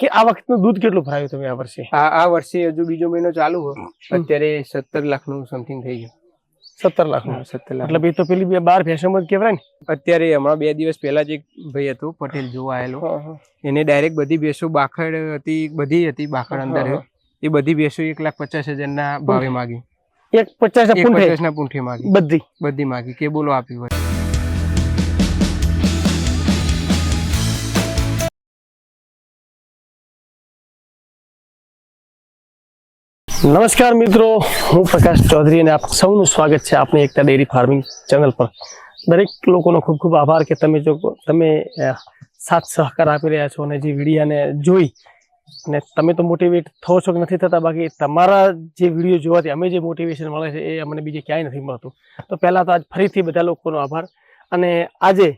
કે આ વખતનું દૂધ કેટલું ભરાયું તમે આ વર્ષે? આ આ વર્ષે હજુ બીજો મહિનો ચાલુ હોય. અત્યારે સત્તર લાખનું સમથિંગ થઈ ગયું. સત્તર લાખ સત્તર લાખ. એટલે એ તો પેલી બે બાર ભેંસોમાં જ કહેવાય ને. અત્યારે હમણાં બે દિવસ પહેલા જ એક ભાઈ હતો પટેલ જોવા આવેલો એને ડાયરેક્ટ બધી ભેંસો બાખડ હતી બધી હતી બાખડ અંદર એ બધી ભેંસો એક લાખ પચાસ હજાર ના ભાવે માગી. એક પચાસ એક પચાસ ના પૂંઠે માગી. બધી? બધી માગી. કે બોલો આપી નમસ્કાર મિત્રો, હું પ્રકાશ ચૌધરી અને આપ સૌનું સ્વાગત છે આપણી એકતા ડેરી ફાર્મિંગ ચેનલ પર. દરેક લોકોનો ખૂબ ખૂબ આભાર કે તમે જો તમે સાથ સહકાર આપી રહ્યા છો અને જે વિડીયાને જોઈ, અને તમે તો મોટિવેટ થો છો કે નથી થતા, બાકી તમારા જે વીડિયો જોવાથી અમે જે મોટિવેશન મળે છે એ અમને બીજે ક્યાંય નથી મળતું. તો પહેલાં તો આજ ફરીથી બધા લોકોનો આભાર અને આજે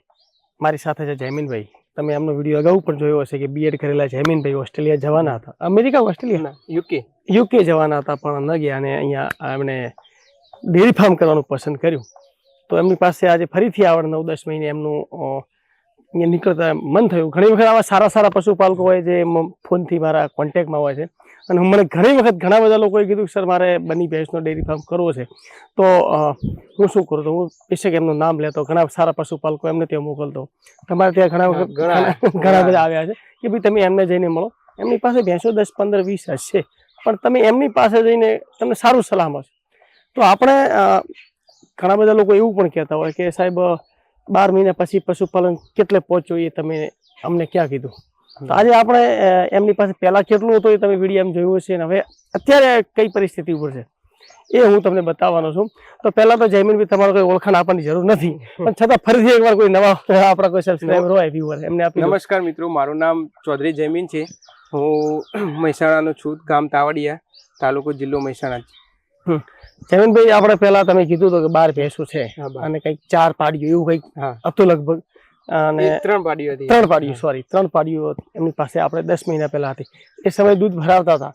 મારી સાથે છે જયમીનભાઈ. તમે એમનો વીડિયો અગાઉ પણ જોયો હશે કે બીએડ કરેલા છે જયમીનભાઈ ઓસ્ટ્રેલિયા જવાના હતા. America Australia? યુકે યુકે જવાના હતા પણ ન ગયા અને અહીંયા એમણે ડેરી ફાર્મ કરવાનું પસંદ કર્યું. તો એમની પાસે આજે ફરીથી આવડ નવ દસ મહિને એમનું નીકળતા મન થયું. ઘણી વખત આવા સારા સારા પશુપાલકો હોય જે ફોનથી મારા કોન્ટેક્ટમાં હોય છે. અને મને ઘણી વખત ઘણા બધા લોકોએ કીધું સર મારે બની ભેંસનો ડેરી ફાર્મ કરવો છે. તો હું શું કરું? તો હું બેશક એમનું નામ લેતો ઘણા સારા પશુપાલકો એમને ત્યાં મોકલતો. તમારે ત્યાં ઘણા વખત ઘણા. બધા આવ્યા છે કે ભાઈ તમે એમને જઈને મળો. એમની પાસે ભેંસો દસ પંદર વીસ હશે પણ તમે એમની પાસે જઈને તમને સારું સલાહ મળશે. તો આપણે ઘણા બધા લોકો એવું પણ કહેતા હોય કે સાહેબ બાર મહિના પછી પશુપાલન કેટલે પહોંચવું એ તમે અમને ક્યાં કીધું? તો આજે આપણે એમની પાસે પહેલાં કેટલું હતું એ તમે વીડિયો એમ જોયું હશે અને હવે અત્યારે કઈ પરિસ્થિતિ ઉપર છે એ હું તમને બતાવવાનો છું. તો પહેલા તો જયમીનભાઈ તમારે કોઈ ઓળખાણ આપવાની જરૂર નથી. પણ છતાં ફરીથી એકવાર કોઈ નવા આપણા કોઈ સબસ્ક્રાઈબર હોય વ્યુઅર એમને આપી નમસ્કાર મિત્રો મારું નામ ચૌધરી જયમીન છે. હું મહેસાણાનો છું ગામ તાવડિયા તાલુકો જિલ્લો મહેસાણા. જયમીનભાઈ આપણે પહેલા તમે કીધું હતું કે બાર ભેંસું છે. અને કંઈક ચાર પાડ્યું એવું કંઈક હતું લગભગ. અને એ ત્રણ પાડીઓ હતી. ત્રણ પાડીઓ સોરી ત્રણ પાડીઓ એમની પાસે આપણે દસ મહિના પહેલા હતી. એ સમય દૂધ ભરાવતા હતા.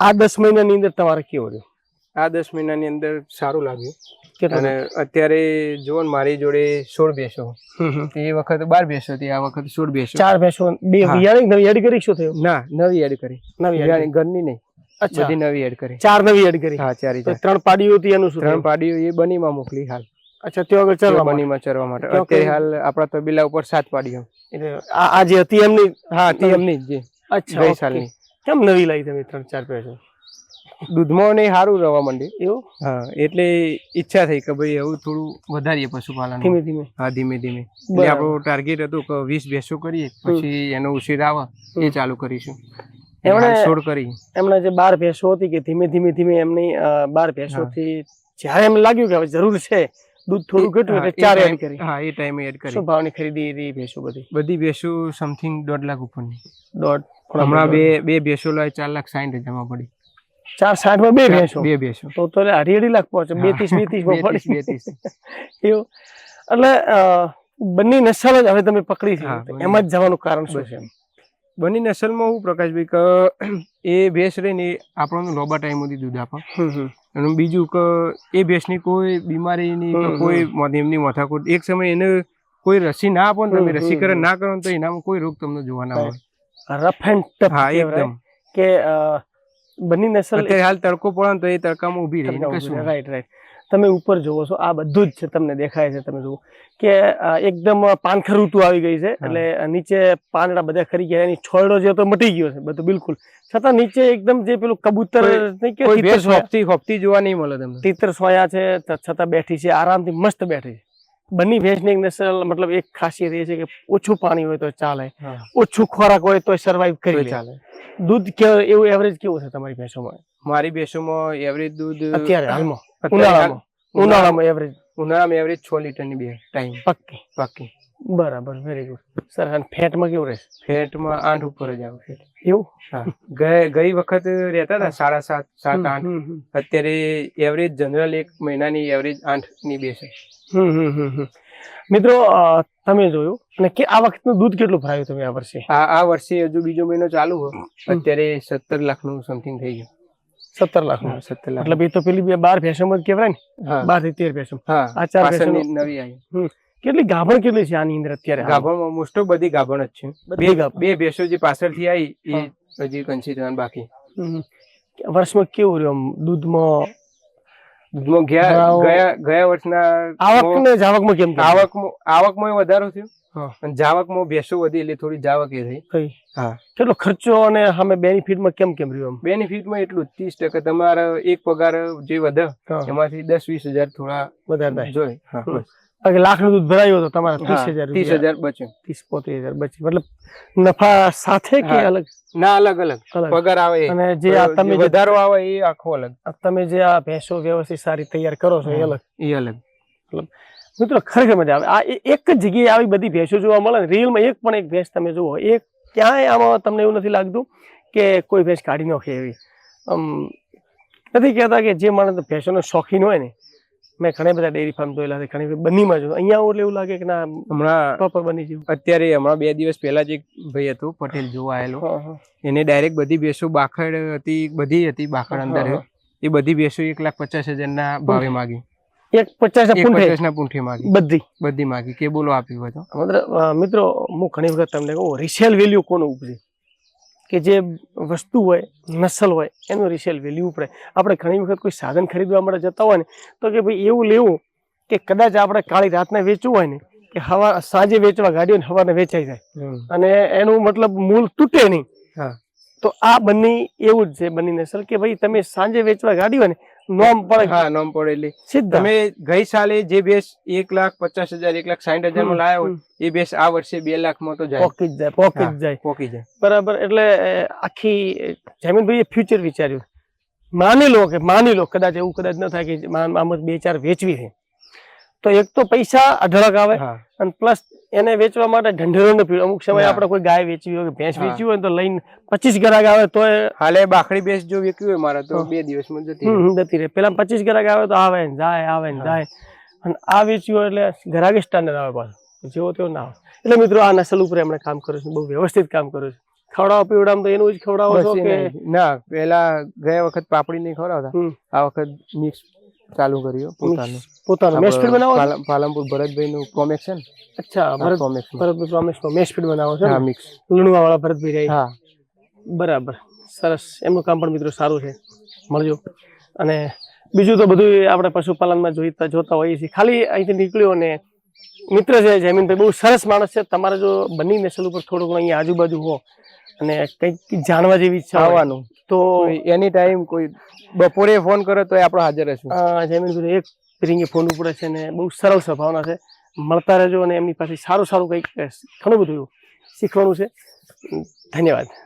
આ દસ મહિનાની અંદર તમારે કેવું રહ્યું? આ દસ મહિનાની અંદર સારું લાગ્યું. અને અત્યારે જો મારી જોડે સોળ ભેંસો. હમ. વખત બાર ભેંસો હતી આ વખત સોળ ભેંસો. ચાર ભેંસો બે. વિયાણી નવી એડ કરી શું થયું? ના નવી એડ કરી. નવી વિયાણી ઘરની નહીં. અચ્છા. બધી નવી એડ કરી. ચાર નવી એડ કરી. હા ચારી. ત્રણ પાડીઓ હતી એનું શું ત્રણ પાડીઓ એ બનીમાં મોકલી હાલ. અચ્છા ત્યાં આગળ ચરવા. બનીમાં ચરવા માટે. અત્યારે હાલ આપણા તબીલા ઉપર સાત પાડીઓ. એટલે આ જે હતી એમની? હા હતી એમની જ અચ્છા ગઈ સાલની. કેમ નવી લાવી તમે ત્રણ ચાર પેસો? દૂધમાં ને સારું રહેવા માંડી એવું? હા એટલે ઈચ્છા થઈ કે ભાઈ હવે થોડું વધારીએ પશુપાલન ધીમે ધીમે? હા ધીમે ધીમે. એટલે આપણો ટાર્ગેટ હતું કે વીસ ભેંસો કરીએ પછી એનો ઉછેર આવે એ ચાલુ કરીશું. એમણે- છોડ કરી. એમણે જે બાર ભેંસો હતી કે ધીમે ધીમે ધીમે એમની બાર ભેંસોથી જ્યારે એમ લાગ્યું કે હવે જરૂર છે દૂધ થોડું ઘટ્યું એટલે ચાર એડ કરી. હા એ ટાઈમે એડ કરી. શું ભાવની ખરીદી હતી ભેંસો બધી. બધી ભેંસો સમથિંગ દોઢ લાખ ઉપરની. દોઢ હમણાં બે બે ભેંસો લાવી ચાર લાખ સાઠ હજારમાં પડી. ચાર સાઠમાં બે ભેંસો? બે ભેંસો. તો તો અઢી અઢી લાખ પહોંચે. બે ત્રીસ બે ત્રીસમાં પડી. બે ત્રીસ. એવું. એટલે બંને નસલ જ હવે તમે પકડી છે. એમાં જ જવાનું કારણ શું છે બની નસલમાં હું પ્રકાશભાઈ કે એ ભેંસ રહીને આપણને લોબા ટાઈમ સુધી દૂધ આપે. અને બીજું કે એ ભેંસની કોઈ બીમારીની કોઈ એમની માથાકૂટ. એક સમય એને કોઈ રસી ના આપો ને તમે રસીકરણ ના કરો તો એનામાં કોઈ રોગ તમને જોવા ના આવે રફ એન્ડ ટફ હા એકદમ. કે બની નસલ અત્યારે હાલ તડકો પડે તો એ તડકામાં ઊભી રહી રાઈટ રાઈટ તમે ઉપર જોવો છો આ બધું જ છે તમને દેખાય છે તમે જુઓ. કે એકદમ પાનખર ઋતુ આવી ગઈ છે એટલે નીચે પાંદડા બધા ખરી ગયા એની છોડો જે તો મટી ગયો છે બધું બિલકુલ. છતાં નીચે એકદમ જે પેલું કબૂતર હોપતી જોવા નહીં મળે તમને? તીતર સોયા છે છતાં બેઠી છે આરામથી મસ્ત બેઠી છે. બંને ભેંસની એક નસલ મતલબ એક ખાસિયત એ છે કે ઓછું પાણી હોય તો ચાલે ઓછું ખોરાક હોય તો સર્વાઈવ કરી ચાલે. દૂધ કેવું એવું એવરેજ કેવું છે તમારી ભેંસોમાં? મારી ભેંસોમાં એવરેજ દૂધ અત્યારે હાલમાં? ઉનાળામાં. ઉનાળામાં એવરેજ ઉનાળામાં એવરેજ છ લીટરની બે ટાઈમ. પક્કી. બાકી બરાબર વેરી ગુડ સર અને ફેટમાં કેવું રહેશે? ફેટમાં આઠ ઉપર જ આવે એવું? હા. ગઈ વખત રહેતા હતા સાડા સાત સાત આઠ. અત્યારે એવરેજ જનરલ એક મહિનાની એવરેજ આઠની બે છે. મિત્રો તમે જોયું અને કે આ વખતનું દૂધ કેટલું ભરાયું તમે આ વર્ષે? આ આ વર્ષે હજુ બીજો મહિનો ચાલુ હોય અત્યારે સત્તર લાખનું સમથિંગ થઈ ગયું. સત્તર લાખ સત્તર લાખ મતલબ એ તો પેલી બે બાર ફેશન જ કેવાય ને. બારથી તેર ફેશન. આ ચાર ફેશન. નવી આવી. કેટલી ગાભણ કેટલી છે આની અંદર અત્યારે ગાભણ મોસ્ટ ઓફ બધી ગાભણ જ છે. બે બે ભેંસો જે પાછળથી આવી એ હજી કંસી બાકી. વર્ષમાં કેવું રહ્યું દૂધમાં ગયા ગયા ગયા વર્ષના આવક જાવકમાં કેમ આવકમાં આવકમાં વધારો થયો. અને જાવકમાં ભેંસો વધી એટલે થોડી જાવક એ થઈ. હા. કેટલો ખર્ચો અને સામે બેનિફિટમાં કેમ કેમ રહ્યું બેનિફિટમાં એટલું ત્રીસ ટકા. તમારા એક પગાર જે વધે એમાંથી દસ વીસ હજાર થોડા વધારે જોઈએ હા, બાકી લાખનું દૂધ ભરાયું હતું તમારે ત્રીસ હજાર ત્રીસ હજાર બચ્યું. ત્રીસ પોત્રીસ હજાર બચી મતલબ નફા સાથે કે અલગ? ના અલગ અલગ. પગાર આવે અને જે આ તમે વધારો આવે એ આખો અલગ. તમે જે આ ભેંસો વ્યવસ્થિત સારી તૈયાર કરો છો એ અલગ. એ અલગ. મતલબ મિત્રો ખરેખર મજા આવે. આ એક જ જગ્યાએ આવી બધી ભેંસો જોવા મળે ને રીલમાં એક પણ એક ભેંસ તમે જુઓ એક ક્યાંય આમાં તમને એવું નથી લાગતું કે કોઈ ભેંસ કાઢી નાખે એવી. નથી કહેતા કે જે માણસ ભેંસોનો શોખીન હોય ને મેં ઘણા બધા ડેરી ફાર્મ જોયેલા છે ઘણી બનીમાં જોયું. અહીંયા એટલે એવું લાગે કે ના હમણાં પ્રોપર બની જેવું અત્યારે હમણાં બે દિવસ પહેલા જ એક ભાઈ હતો પટેલ જોવા આવેલો. એને ડાયરેક્ટ બધી ભેંસો બાખડ હતી બધી હતી બાખડ અંદર એ બધી ભેંસો એક લાખ પચાસ હજાર ના ભાવે માગી. એક પચાસ ના પૂંઠે? માગી. બધી? બધી માગી. કે બોલો આપ્યું હતો મિત્રો હું ઘણી વખત તમને કહું રિસેલ વેલ્યુ કોનું ઉપજે? કે જે વસ્તુ હોય નસલ હોય એનું રિસેલ વેલ્યુ ઉપડે. આપણે ઘણી વખત કોઈ સાધન ખરીદવા માટે જતા હોય ને તો કે ભાઈ એવું લેવું કે કદાચ આપણે કાળી રાતને વેચવું હોય ને કે હવા સાંજે વેચવા ગાડીઓ ને સવારને વેચાઈ જાય. અને એનું મતલબ મૂળ તૂટે નહીં. તો આ બંને એવું જ છે બંને નસલ કે ભાઈ તમે સાંજે વેચવા ગાડી હોય ને નોમ પડે હા નોમ પડેલી. સીધા તમે ગઈ સાલે જે બેસ એક લાખ પચાસ હજાર એક લાખ સાઠ હજારમાં લાયા હોય એ બેસ આ વર્ષે બે લાખમાં તો જાય. પોકી જાય પોકી જાય. પોકી જાય. બરાબર એટલે આખી જમીનભાઈ ફ્યુચર વિચાર્યું. માની લો કે માની લો કદાચ એવું કદાચ ન થાય કે આમ આમ બે ચાર વેચવી છે. તો એક તો પૈસા અઢળક આવે અને પ્લસ એને વેચવા માટે ઢંઢેરો અમુક સમય આપડે આપણે કોઈ ગાય વેચવી હોય કે ભેંસ. વેચવી હોય તો લઈને પચીસ ગ્રાહક આવે તો હાલે બાખડી ભેંસ જો વેચવી હોય મારે તો બે દિવસમાં જતી રહે. જતી રહે. પેલા પચીસ ગ્રાહક આવે તો આવે ને જાય આવે ને જાય. અને આ વેચ્યું હોય એટલે ગ્રાહક સ્ટાન્ડર્ડ આવે પાછું. જેવો તેવો ના આવે. એટલે મિત્રો આ નસલ ઉપર એમણે કામ કર્યું છે બહુ વ્યવસ્થિત કામ કર્યું છે. ખવડાવો પીવડાવ તો એનું જ ખવડાવો છો કે ના પેલા ગયા વખત પાપડી નહીં ખવડાવતા. આ વખત મિક્સ ચાલુ કર્યું પોતાનું. પોતાનું. મેશ ફીડ બનાવો પાલનપુર ભરતભાઈ નું કોમેક્સ છે ને? અચ્છા ભરત કોમેક્સ ભરતભાઈ પ્રોમિસમાં મેશ ફીડ બનાવો છો હા મિક્સ. લુણવા વાળા ભરતભાઈ રહી. હા. બરાબર. સરસ. એમનું કામ પણ મિત્રો સારું છે. મળજો. અને બીજું તો બધું આપણે પશુપાલનમાં જોઈતા જોતા હોઈએ છીએ. ખાલી અહીંથી નીકળ્યો ને મિત્ર છે જમીનભાઈ બહુ સરસ માણસ છે. તમારે જો બની નસલ ઉપર થોડું ઘણું અહીંયા આજુબાજુ હો અને કંઈક જાણવા જેવી ઈચ્છા આવવાનું તો એની ટાઈમ કોઈ બપોરે ફોન કરે તો આપણે હાજર હશું અ, જમીનભાઈ એક રીંગે ફોન ઉપડે છે ને બહુ સરળ સ્વભાવના છે. મળતા રહેજો અને એમની પાસે સારું સારું કંઈક ઘણું બધું શીખવાનું છે. ધન્યવાદ.